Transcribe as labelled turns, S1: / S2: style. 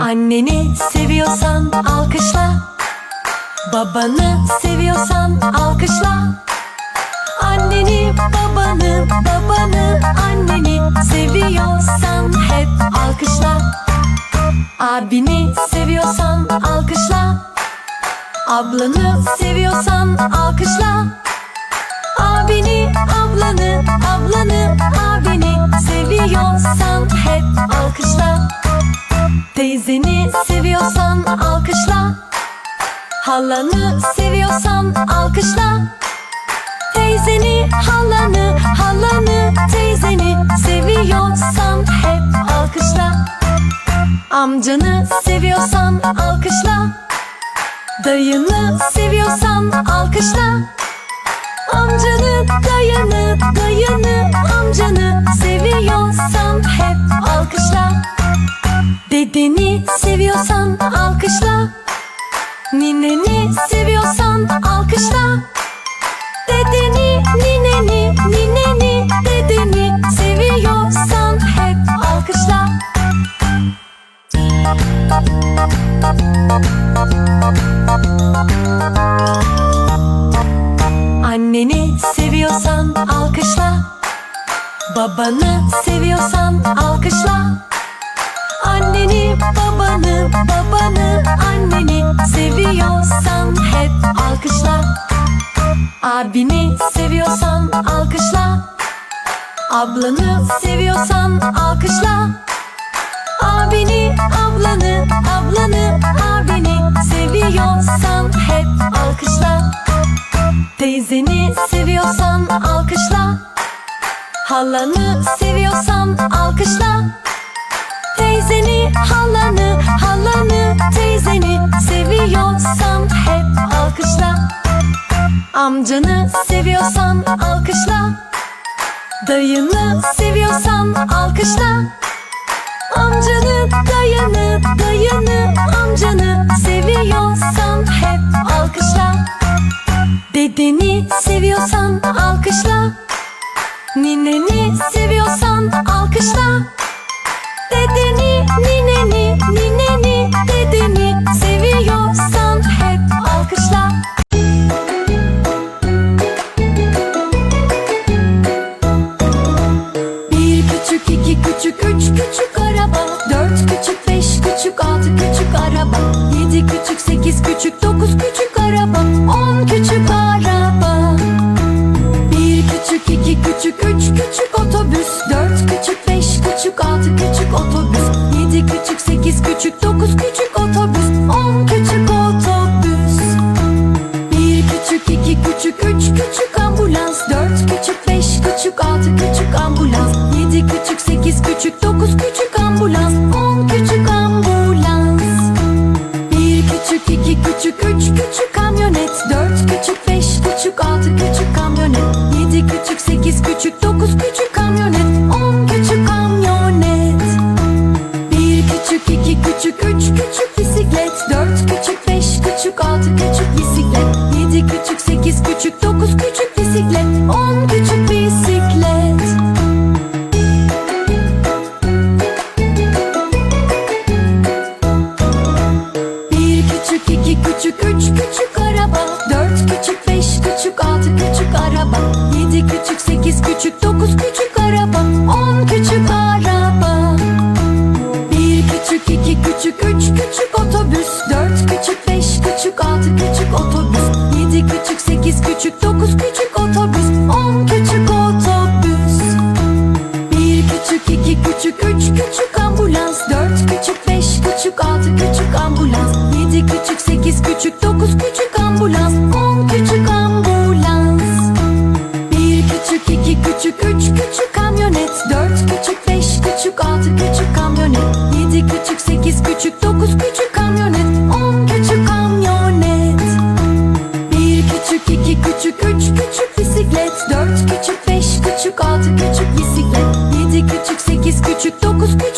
S1: Anneni seviyorsan alkışla. Babanı seviyorsan alkışla. Anneni, babanı, babanı, anneni seviyorsan hep alkışla. Abini seviyorsan alkışla. Ablanı seviyorsan alkışla abini seviyorsan hep alkışla. Teyzeni seviyorsan alkışla. Halanı seviyorsan alkışla. Teyzeni, halanı, halanı, teyzeni seviyorsan hep alkışla. Amcanı seviyorsan alkışla. Dayını seviyorsan alkışla Amcanı, dayını, dayını, amcanı seviyorsan hep alkışla. Dedeni seviyorsan alkışla. Nineni seviyorsan Babanı seviyorsan alkışla. Anneni, babanı, babanı, anneni seviyorsan hep alkışla. Abini seviyorsan alkışla. Ablanı seviyorsan alkışla. Abini, ablanı, ablanı, abini seviyorsan hep alkışla. Teyzeni seviyorsan Halanı seviyorsan alkışla. Teyzeni, halanı, halanı, teyzeni seviyorsan hep alkışla. Amcanı seviyorsan alkışla. Dayını seviyorsan alkışla. Amcanı, dayını, dayını, amcanı seviyorsan hep alkışla. Dedeni seviyorsan alkışla Nineni seviyorsan alkışla. Dedeni, nineni, nineni, dedeni seviyorsan hep alkışla. Bir küçük, iki küçük, üç küçük araba. Dört küçük, beş küçük, altı küçük araba. Yedi küçük, sekiz küçük, dokuz küçük araba. On küçük araba küçük otobüs. Yedi küçük, sekiz küçük, dokuz küçük otobüs. On küçük otobüs. Bir küçük, iki küçük, üç küçük ambulans. Dört küçük, beş küçük, altı küçük ambulans. Yedi küçük, sekiz küçük, dokuz küçük ambulans. On küçük ambulans. Bir küçük, iki küçük, üç küçük kamyonet. Dört küçük, beş küçük, altı küçük kamyonet. Yedi küçük, sekiz küçük, dokuz küçük kamyonet. On Yedi küçük, sekiz küçük, dokuz küçük bisiklet On küçük bisiklet. Bir küçük, iki küçük, üç küçük araba Dört küçük, beş küçük, altı küçük araba Yedi küçük, sekiz küçük, dokuz küçük araba On küçük araba. Bir küçük, iki küçük, üç küçük otobüs Dört küçük, beş küçük, altı küçük otobüs küçük, dokuz küçük otobüs On küçük otobüs. Bir küçük, iki küçük, üç küçük ambulans Dört küçük, beş küçük, altı küçük ambulans Yedi küçük, sekiz küçük, dokuz küçük ambulans On küçük ambulans. Bir küçük, iki küçük, üç küçük kamyonet Dört küçük, beş küçük, altı küçük küçük, altı küçük bisiklet Yedi küçük, sekiz küçük, dokuz küçük